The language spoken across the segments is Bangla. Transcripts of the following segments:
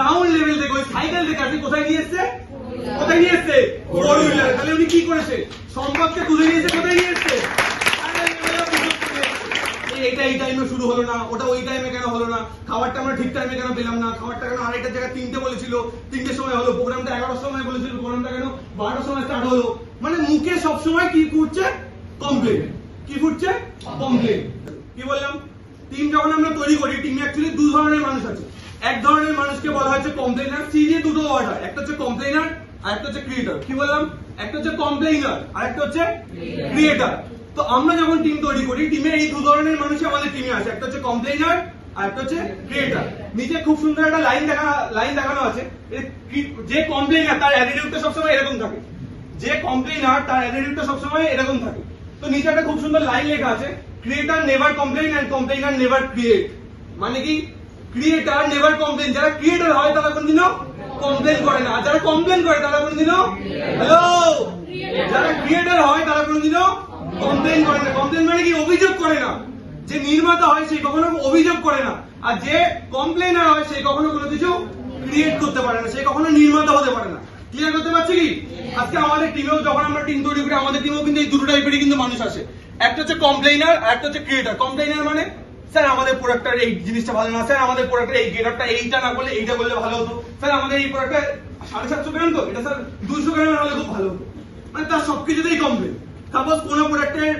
গ্রাউন্ড লেভেল থেকে ওই সাইকেল থেকে আজকে কোথায় নিয়ে এসছে? কোথায় নিয়ে এসছে? ফোর হুইলার তাহলে উনি কি করেছে? সম্পদকে তুলে নিয়ে এসে কোথায় নিয়ে এসছে? এইটা এই টাইমে শুরু হলো না, ওটা ওই টাইমে কেন হলো না? খাবারটা আমরা ঠিক টাইমে কেন পেলাম না? খাবারটা কেন আড়াইটার জায়গায় তিনটে বলেছিল, তিনটের সময় হলো। প্রোগ্রামটা এগারোটার সময় বলেছিল, প্রোগ্রামটা কেন বারোটার সময় স্টার্ট হলো? মানে মুখে সবসময় কি ফুটছে? কমপ্লেন কি ফুটছে? কমপ্লেন কি বললাম? টিম যখন আমরা তৈরি করি টিমে অ্যাকচুয়ালি দু ধরনের মানুষ আছে। এক ধরনের মানুষকে বলা হচ্ছে কমপ্লেনার সি দিয়ে দুটো ওয়ার্ড হয়। একটা হচ্ছে কমপ্লেনার আর একটা হচ্ছে ক্রিয়েটার কি বললাম? একটা হচ্ছে কমপ্লেইনার আর একটা হচ্ছে ক্রিয়েটার তো আমরা যখন টিম তৈরি করি টিমে এই দু ধরনের মানুষই আমাদের টিমে আছে একটা হচ্ছে কমপ্লেইনার আর একটা হচ্ছে ক্রিয়েটার নিচে খুব সুন্দর একটা লাইন দেখা লাইন দেখানো আছে। যে কমপ্লেইনার তার অ্যাটিটিউডটা সবসময় এরকম থাকে। যে কমপ্লেইনার তার অ্যাটিটিউডটা সবসময় এরকম থাকে। তো নিচে একটা খুব সুন্দর লাইন লেখা আছে creator never complain and complainer never create মানে কি? ক্রিয়েটার নেভার কমপ্লেন যারা ক্রিয়েটার হয়, তারা কোনদিনও কমপ্লেন করে না। যারা কমপ্লেন করে, তারা কোনদিনও হ্যালো যারা ক্রিয়েটার হয়, তারা কোনদিনও কমপ্লেইন করে না। কমপ্লেন মানে কি? অভিযোগ করে না। যে নির্মাতা হয়, সে কখনো অভিযোগ করে না। আর যে কমপ্লেইনার হয়, সে কখনো কোনো কিছু ক্রিয়েট করতে পারে না। সে কখনো নির্মাতা হতে পারে না। ক্লিয়ার করতে পারছি কি? আজকে আমাদের টিমেও যখন আমরা টিম তৈরি করি, আমাদের টিমেও কিন্তু এই দুটো টাইপেরই কিন্তু মানুষ আসে। একটা হচ্ছে কমপ্লেইনার আর একটা হচ্ছে ক্রিয়েটার কমপ্লেইনার মানে স্যার, আমাদের প্রোডাক্টটার এই জিনিসটা ভালো না। স্যার, আমাদের প্রোডাক্টের এই গেটআপটা এইটা না করলে এইটা করলে ভালো হতো। স্যার, আমাদের এই প্রোডাক্টটা সাড়ে সাতশো গ্রাম তো, এটা স্যার দুশো গ্রামের হলে খুব ভালো হতো। মানে তার সবকিছুতেই কমপ্লেন সাপোজ কোনো প্রোডাক্টের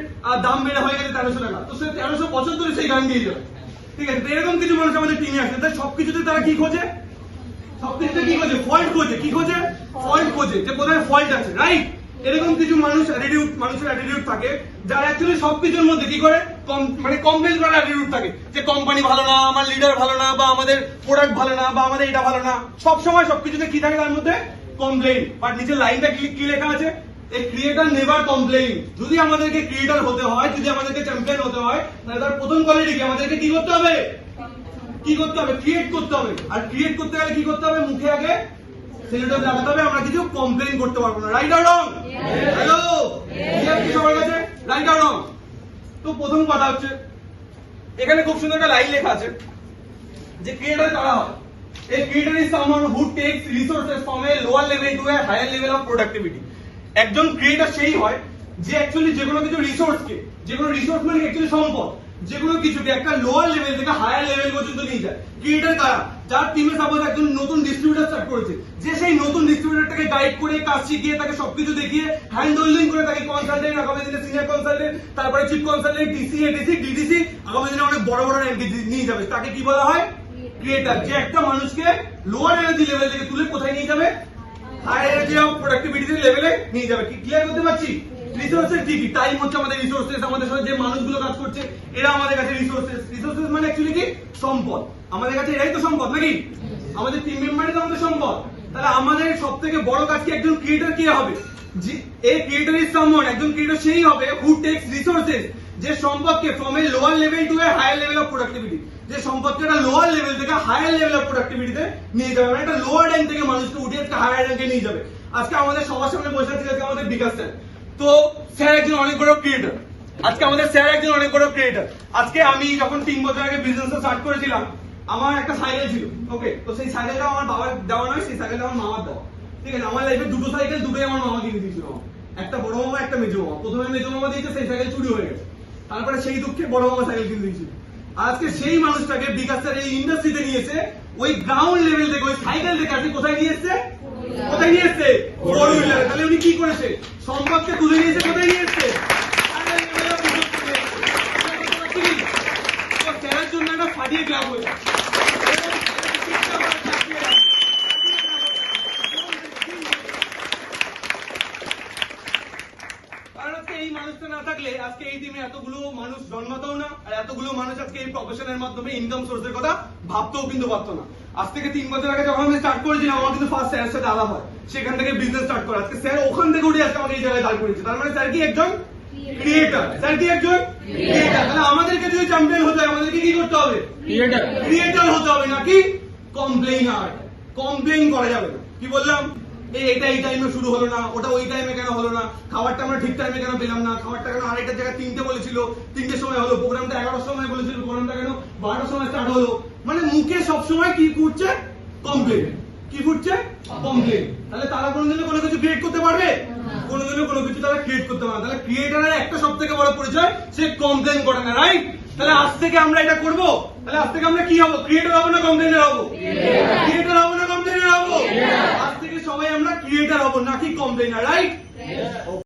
দাম বেড়ে হয়ে গেছে তেরোশো টাকা, তো সে তেরোশো ধরে সেই গান দিয়ে যাবে। ঠিক আছে এরকম কিছু মানুষ আমাদের টিমে আসে। তাই সবকিছুতে তারা কি খোঁজে? সবকিছুতে কি খোঁজে? ফল্ট খোঁজে, কি খোঁজে? ফল্ট খোঁজে, যে কোথায় ফল্ট আছে রাইট এরকম কিছু মানুষ অ্যাটিটিউড মানুষের অ্যাটিটিউড থাকে, যারা অ্যাকচুয়ালি সবকিছুর মধ্যে কি করে? কম- মানে কমপ্লেন করার অ্যাটিটিউড থাকে। যে কোম্পানি ভালো না, আমার লিডার ভালো না, বা আমাদের প্রোডাক্ট ভালো না, বা আমাদের এটা ভালো না সব সময় সবকিছুতে কি থাকে তার মধ্যে? কমপ্লেন বাট নিচে লাইনটা কি লেখা আছে? এই ক্রিয়েটার নেভার কমপ্লেইন যদি আমাদেরকে ক্রিয়েটার হতে হয়, যদি আমাদেরকে চ্যাম্পিয়ন হতে হয়, তাহলে তার প্রথম কোয়ালিটি কি? আমাদেরকে কি করতে হবে? কি করতে হবে? ক্রিয়েট করতে হবে। আর ক্রিয়েট করতে গেলে কি করতে হবে? মুখে আগে সেলিটার লাগাতে হবে। আমরা কিছু কমপ্লেইন করতে পারব না। রাইট আর রং হ্যালো! সবার কাছে লাইন তো প্রথম কথা হচ্ছে, এখানে খুব সুন্দর একটা লাইন লেখা আছে, যে ক্রিয়েটার কারা হয়? Someone who takes resources from a lower level to a higher level of productivity একজন ক্রিয়েটার সেই হয়, যে অ্যাকচুয়ালি যে কোনো কিছু রিসোর্সকে যে কোনো রিসোর্স মানে অ্যাকচুয়ালি সম্পদ। যে কোনো কিছুকে একটা লোয়ার লেভেল থেকে হায়ার লেভেল পর্যন্ত নিয়ে যায়। ক্রিয়েটার কারা? যার টিমে সাপোজ একজন নতুন ডিস্ট্রিবিউটার স্টার্ট করেছে, যে সেই নতুন ডিস্ট্রিবিউটারটাকে গাইড করে, কাজ শিখিয়ে, তাকে সবকিছু দেখিয়ে হ্যান্ড হোল্ডিং করে তাকে কনসালটেন্ট আগামী দিনে সিনিয়র কনসালটেন্ট তারপরে chief consultant DC ADC DDC আগামী দিনে অনেক বড় বড় র্যাঙ্কে নিয়ে যাবে। তাকে কি বলা হয়? ক্রিয়েটার যে একটা মানুষকে লোয়ার এনার্জি লেভেল থেকে তুলে কোথায় নিয়ে যাবে? হাই এনার্জি অফ প্রোডাক্টিভিটি লেভেলে নিয়ে যাবে। কি ক্লিয়ার করতে পারছি? রিসোর্সেস ঠিকই টাইম হচ্ছে আমাদের রিসোর্সেস আমাদের সাথে যে মানুষগুলো কাজ করছে, এরা আমাদের কাছে রিসোর্সেস রিসোর্সেস মানে অ্যাকচুয়ালি কি? সম্পদ। আমাদের কাছে এরাই তো সম্পদ নাকি? আমাদের টিম মেম্বারই তো আমাদের সম্পদ। তাহলে আমাদের সব থেকে বড় কাজ কি? একজন কে হবে? এ ইজ সামওয়ান একজন সেই হবে হু টেক্স রিসোর্সেস যে সম্পদকে from a lower level to a higher level of productivity যে সম্পদকে একটা লোয়ার লেভেল থেকে হায়ার লেভেল অফ প্রোডাক্টিভিটিতে নিয়ে যাবে। মানে একটা লোয়ার র্যাঙ্ক থেকে মানুষকে উঠে একটা হায়ার র্যাঙ্কে নিয়ে যাবে। আজকে আমাদের সবার সামনে বসে আছে আমাদের বিকাশ স্যার তো স্যার একজন অনেক বড় ক্রিয়েটার। আজকে আমাদের স্যার একজন অনেক বড় ক্রিয়েটার। আজকে আমি যখন তিন বছর আগে বিজনেস স্টার্ট করেছিলাম, আমার একটা সাইকেল ছিল ওকে তো সেই সাইকেলটা আমার বাবার দেওয়া নয়, সেই সাইকেলটা আমার মামার দেওয়া। ঠিক আছে, আমার লাইফে দুটো সাইকেল দুটোই আমার মামা কিনে দিয়েছিল। একটা বড় মামা, একটা মেজো মামা। প্রথমে মেজো মামা দিয়েছে, সেই সাইকেল চুরি হয়ে গেছে। তারপরে সেই দুঃখে বড় মামা সাইকেল কিনে দিয়েছিল আজকে সেই মানুষটাকে বিকাশ স্যার এই ইন্ডাস্ট্রিতে নিয়ে এসে, ওই গ্রাউন্ড লেভেল থেকে, ওই সাইকেল থেকে আজকে কোথায় নিয়ে এসছে? কোথায় নিয়ে এসছে? ফোর হুইলার তাহলে উনি কি করেছে? সম্পদকে তুলে নিয়েছে কোথায় নিয়ে এসছে? জন্য একটা ফাটিয়ে ক্লাব হয়েছে কারণ আজকে এই মানুষটা না থাকলে আজকে এই টিমে এতগুলো মানুষ জন্মাতেও না আর এতগুলো মানুষ আজকে এই প্রফেশনের মাধ্যমে ইনকাম সোর্সের কথা ভাবতেও কিন্তু পারতো না। আজ থেকে তিন বছর আগে যখন আমি স্টার্ট করেছিলাম আমার কিন্তু ফার্স্ট স্যারের সাথে আলাপ হয়। সেখান থেকে বিজনেস স্টার্ট করা। আজকে স্যার ওখান থেকে উঠে আজকে আমাকে এই জায়গায় দাঁড় করেছে তার মানে স্যার কি একজন ক্রিয়েটার স্যার কি একজন ক্রিয়েটার তাহলে আমাদেরকে যদি চ্যাম্পিয়ন হতে হয় আমাদেরকে কি করতে হবে? ক্রিয়েটার ক্রিয়েটার হতে হবে নাকি? কমপ্লেইনার কমপ্লেইন করা যাবে না। কি বললাম? এটা এই টাইমে শুরু হলো না ওটা ওই টাইমে কেন হলো না? খাবারটা আমরা ঠিক টাইমে কেন পেলাম না? খাবারটা কেন আড়াইটার জায়গায় তিনটে বলেছিল তিনটের সময় হলো। প্রোগ্রামটা এগারোটার সময় বলেছিল প্রোগ্রামটা কেন বারোটার সময় স্টার্ট হলো? মানে মুখে সবসময় কি করছে কমপ্লেন কি ফুটছে? কমপ্লেন তাহলে তারা কোনোদিনও কোনো কিছু ক্রিয়েট করতে পারবে? কোনোদিনও কোনো কিছু তারা ক্রিয়েট করতে পারবে না। তাহলে ক্রিয়েটারের একটা সব থেকে বড় পরিচয় সে কমপ্লেন করে না রাইট তাহলে আজ থেকে আমরা এটা করব? তাহলে আজ থেকে আমরা কি হব? ক্রিয়েটর হব না কমপ্লেনার হব? ক্রিয়েটর হব না কমপ্লেনার হব? আজ থেকে সবাই আমরা ক্রিয়েটার হব, নাকি কমপ্লেনার রাইট